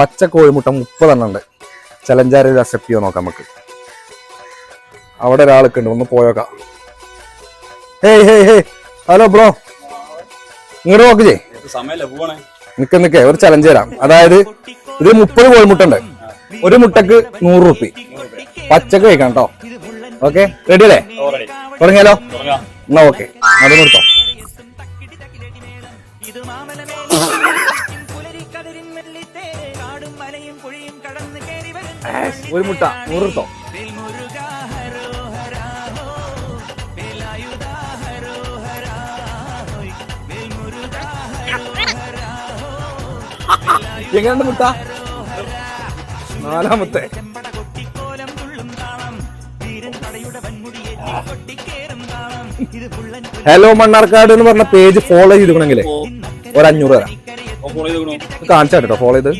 പച്ച കോഴിമുട്ട മുപ്പതെണ്ണം ഉണ്ട്. ചലഞ്ചാരി അക്സെപ്റ്റ് ചെയ്യോ നോക്കാം നമുക്ക്. അവിടെ ഒരാൾക്ക് ഉണ്ട്. ഒന്ന് പോയോക്കാം. Hey hey hey. Hello bro. ഇങ്ങോട്ട് നോക്കില്ലേ നിക്ക് നിക്ക്. ഒരു ചലഞ്ച് തരാം. അതായത് ഇത് മുപ്പത് കോഴിമുട്ട ഉണ്ട്. ഒരു മുട്ടക്ക് നൂറ് റുപ്പി. പച്ചക്ക് കഴിക്കണം കേട്ടോ ഓക്കെ? റെഡി അല്ലേ? തുടങ്ങിയാലോ? തുടങ്ങാം. എന്നാ ഓക്കെ. അത് വേൽമുരുകാ മുട്ട ഹോ. എങ്ങനെയുണ്ട് മുട്ട? നാലാമത്തെ. ഹലോ മണ്ണാർക്കാട് എന്ന് പറഞ്ഞ പേജ് ഫോളോ ചെയ്തിക്കണെങ്കിലേ ഒരു അഞ്ഞൂറ് തരാം. കാണിച്ചാട്ടോ ഫോളോ ചെയ്ത്.